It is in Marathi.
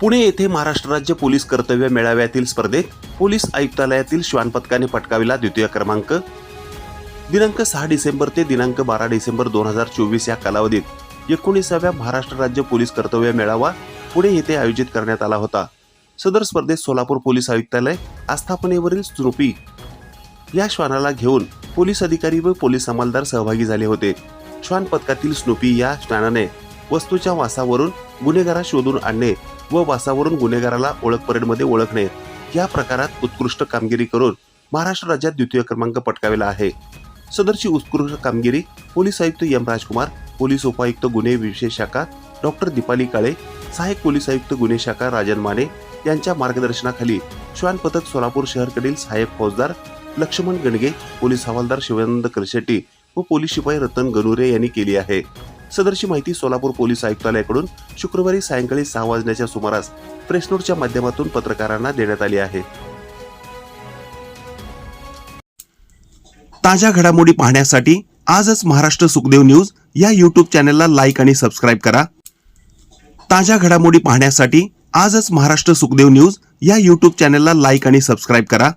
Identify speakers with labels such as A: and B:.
A: पुणे येथे महाराष्ट्र राज्य पोलीस कर्तव्य मेळाव्यातील स्पर्धेत पोलीस आयुक्तालयातील श्वान पथकाने पटकाविला द्वितीय क्रमांक. दिनांक सहा डिसेंबर ते दिनांक बारा डिसेंबर दोन हजार चोवीस या कालावधीत एकोणीसाव्या महाराष्ट्र राज्य पोलीस कर्तव्य मेळावा पुणे येथे आयोजित करण्यात आला होता. सदर स्पर्धेत सोलापूर पोलीस आयुक्तालय आस्थापनेवरील स्नूपी या श्वानाला घेऊन पोलीस अधिकारी व पोलीस अंमलदार सहभागी झाले होते. श्वान पथकातील स्नुपी या श्वानाने वस्तूच्या वासावरून गुन्हेगारा शोधून आणणे व वासावरून गुन्हेगाराला ओळख परेडमध्ये ओळखणे या प्रकारात उत्कृष्ट कामगिरी करून महाराष्ट्र राज्यात द्वितीय क्रमांक पटकाविला आहे. सदरची उत्कृष्ट कामगिरी पोलीस आयुक्त एम राजकुमार पोलीस उपायुक्त गुन्हे विशेष शाखा डॉक्टर दीपाली काळे सहाय्यक पोलीस आयुक्त गुन्हे शाखा राजन माने यांच्या मार्गदर्शनाखाली श्वान पथक सोलापूर शहरकडील सहाय्यक फौजदार लक्ष्मण गणगे पोलीस हवालदार शिवानंद करशेट्टी व पोलीस शिपाई रतन गणुरे यांनी केली आहे. सदरची माहिती सोलापूर पोलीस आयुक्तालयाकडून शुक्रवारी सायंकाळी सहा वाजण्याच्या सुमारास प्रेसनोटच्या माध्यमातून पत्रकारांना देण्यात आली आहे. ताज्या घडामोडी पाहण्यासाठी आजच महाराष्ट्र सुखदेव न्यूज या यूट्यूब चॅनलला लाईक आणि सबस्क्राईब करा. ताज्या घडामोडी पाहण्यासाठी आजच महाराष्ट्र सुखदेव न्यूज या यूट्यूब चॅनलला लाईक आणि सबस्क्राईब करा.